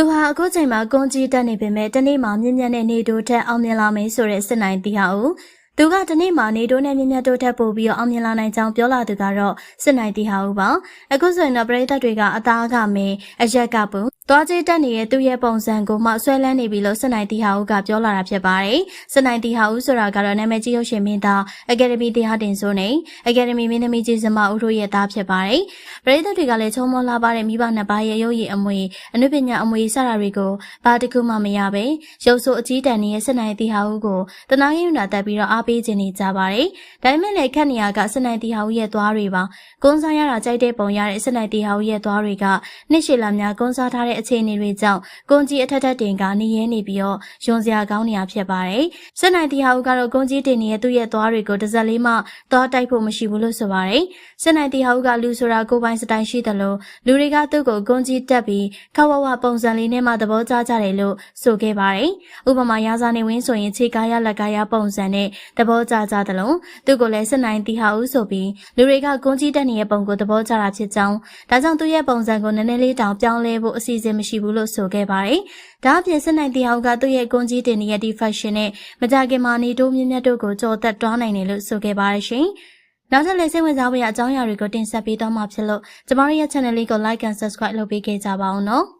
သူဟာအခုချိန်မှာကွန်ကြီးတက်နေပေမဲ့တနေ့မှမြင့်မြတ်တဲ့နေတိုးထက်အောင်မြင်လာမယ်ဆိုတဲ့စစ်နိုင်တီဟာဦးသူကတနေ့မှနေတိုးနဲ့မြင့်မြတ်တိုးထက်ပိုပြီးတော့အောင်မြင်လာနိုင်ကြောင်းပြောလာသူကတော့စစ်နိုင်တီဟာဦးပါအခုဆိုရင်တော့ပရိသတ်တွေကအသားကမင်းအရက်ကပူ သွားကြည့်တက်နေတဲ့သူ့ရဲ့ပုံစံကိုမှဆွဲလန်းနေပြီလို့စစ်နိုင်တီဟာဦးကပြောလာတာဖြစ်ပါတယ်စစ်နိုင်တီဟာဦးဆိုတာကတော့နာမည်ကြီးရုပ်ရှင်မင်းသားအကယ်ဒမီတရားတင်စိုးနေအကယ်ဒမီမင်းသမီးကြီးစမဦးတို့ရဲ့သားဖြစ်ပါတယ်ပရိသတ်တွေကလည်းချုံမောလာပါတဲ့မိဘနှစ်ပါးရဲ့ရုပ်ရည်အမွေအနုပညာအမွေစတာတွေကိုဘာတစ်ခုမှမရပဲရုပ်ဆိုးအကြီးတန်းနေတဲ့စစ်နိုင်တီဟာဦးကိုတနာရင်နာတက်ပြီးတော့အားပေးခြင်းနေကြပါတယ်ဒါပေမဲ့လည်းခက်နေရကစစ်နိုင်တီဟာဦးရဲ့သွားတွေပါကုန်းစားရတာကြိုက်တဲ့ပုံရတဲ့စစ်နိုင်တီဟာဦးရဲ့သွားတွေကနှစ်ရှည်လာများကုန်းစားထားတဲ့အခြေအနေတွေကြောင့်ကွန်ကြီးအထက်ထက်တင်ကနေရဲနေပြီးတော့ယွန်စရာကောင်းနေရဖြစ်ပါတယ်စစ်နိုင်တီဟာဦးကတော့ကွန်ကြီးတင်နေတဲ့သူ့ရဲ့သွားတွေကိုတစ်စက်လေးမှသွားတိုက်ဖို့မရှိဘူးလို့ဆိုပါတယ်စစ်နိုင်တီဟာဦးကလူဆိုတာကိုယ်ပိုင်စတိုင်ရှိတယ်လို့လူတွေကသူ့ကိုကွန်ကြီးတက်ပြီးခဝဝပုံစံလေးနဲ့မှသဘောကျကြတယ်လို့ဆိုခဲ့ပါတယ်ဥပမာရာဇာနေဝင်းဆိုရင်ခြေကားရလက်ကားရပုံစံနဲ့သဘောကျကြတယ်လို့သူ့ကိုလည်းစစ်နိုင်တီဟာဦးဆိုပြီးလူတွေကကွန်ကြီးတက်နေတဲ့ပုံကိုသဘောကျတာဖြစ်ကြောင်းဒါကြောင့်သူ့ရဲ့ပုံစံကိုနည်းနည်းလေးတောင်ပြောင်းလဲဖို့အစီအစဉ်မရှိဘူးလို့ဆိုခဲ့ပါတယ်။ဒါအပြင်စစ်နိုင်တီဟာဦးကသူ့ရဲ့ကွန်ကြီးတင်နေတဲ့ဒီ fashion နဲ့မကြခင်မှာနေတိုးမြင့်မြတ်တို့ကိုကြော်သက်တွားနိုင်တယ်လို့ဆိုခဲ့ပါတယ်ရှင်။နောက်ထပ်လည်းစိတ်ဝင်စားဖို့ရအကြောင်းအရာတွေကိုတင်ဆက်ပေးသွားမှာဖြစ်လို့ကျမတို့ရဲ့ channel လေးကို like and subscribe လုပ်ပေးခဲ့ကြပါအောင်နော်။